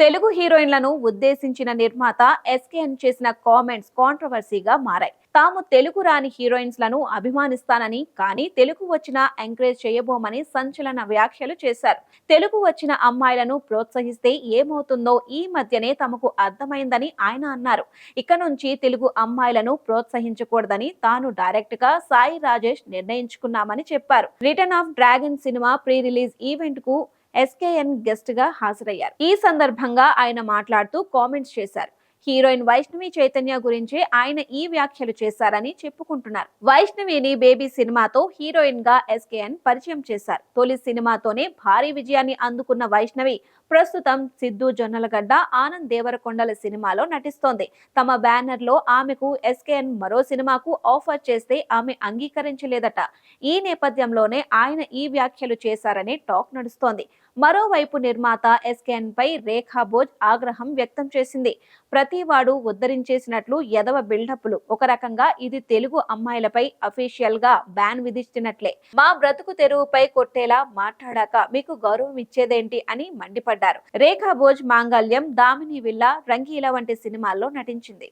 తెలుగు హీరోయిన్లను ఉద్దేశించిన నిర్మాత ఎస్కేఎన్ చేసిన కామెంట్స్ కాంట్రవర్సీగా మారాయి. తాము తెలుగు రాని హీరోయిన్స్లను అభిమానిస్తానని కానీ తెలుగు వచ్చిన ఎంకరేజ్ చేయబోమని సంచలన వ్యాఖ్యలు చేశారు. తెలుగు వచ్చిన అమ్మాయిలను ప్రోత్సహిస్తే ఏమవుతుందో ఈ మధ్యనే తమకు అర్థమైందని ఆయన అన్నారు. ఇక నుంచి తెలుగు అమ్మాయిలను ప్రోత్సహించకూడదని తాను డైరెక్ట్గా సాయి రాజేష్ నిర్ణయించుకున్నామని చెప్పారు. Return of dragon cinema pre release ఈవెంట్కు SKN గెస్ట్గా హాజరయ్యారు. ఈ సందర్భంగా ఆయన మాట్లాడుతూ కామెంట్స్ చేశారు. హీరోయిన్ వైష్ణవి చైతన్య గురించి ఆయన ఈ వ్యాఖ్యలు చేశారని చెప్పుకుంటున్నారు. వైష్ణవిని బేబీ సినిమాతో హీరోయిన్గా ఎస్కేఎన్ పరిచయం చేశారు. తొలి సినిమాతోనే భారీ విజయాన్ని అందుకున్న వైష్ణవి ప్రస్తుతం సిద్ధు జొన్నలగడ్డ ఆనంద్ దేవరకొండల సినిమాలో నటిస్తోంది. తమ బ్యానర్లో ఆమెకు ఎస్కేఎన్ మరో సినిమాకు ఆఫర్ చేస్తే ఆమె అంగీకరించలేదట. ఈ నేపథ్యంలోనే ఆయన ఈ వ్యాఖ్యలు చేశారని టాక్ నడుస్తోంది. మరోవైపు నిర్మాత ఎస్కేఎన్ పై రేఖా భోజ్ ఆగ్రహం వ్యక్తం చేసింది. ప్రతివాడు ఉద్ధరించేసినట్లు ఎదవ బిల్డప్లు. ఒక రకంగా ఇది తెలుగు అమ్మాయిలపై అఫీషియల్గా బ్యాన్ విధిస్తున్నట్లే మా బ్రతుకు తెరువుపై కొట్టేలా మాట్లాడాక మీకు గౌరవం ఇచ్చేదేంటి అని మండిపడ్డారు. రేఖా భోజ్ మాంగళ్యం దామిని విల్లా రంగీల వంటి సినిమాల్లో నటించింది.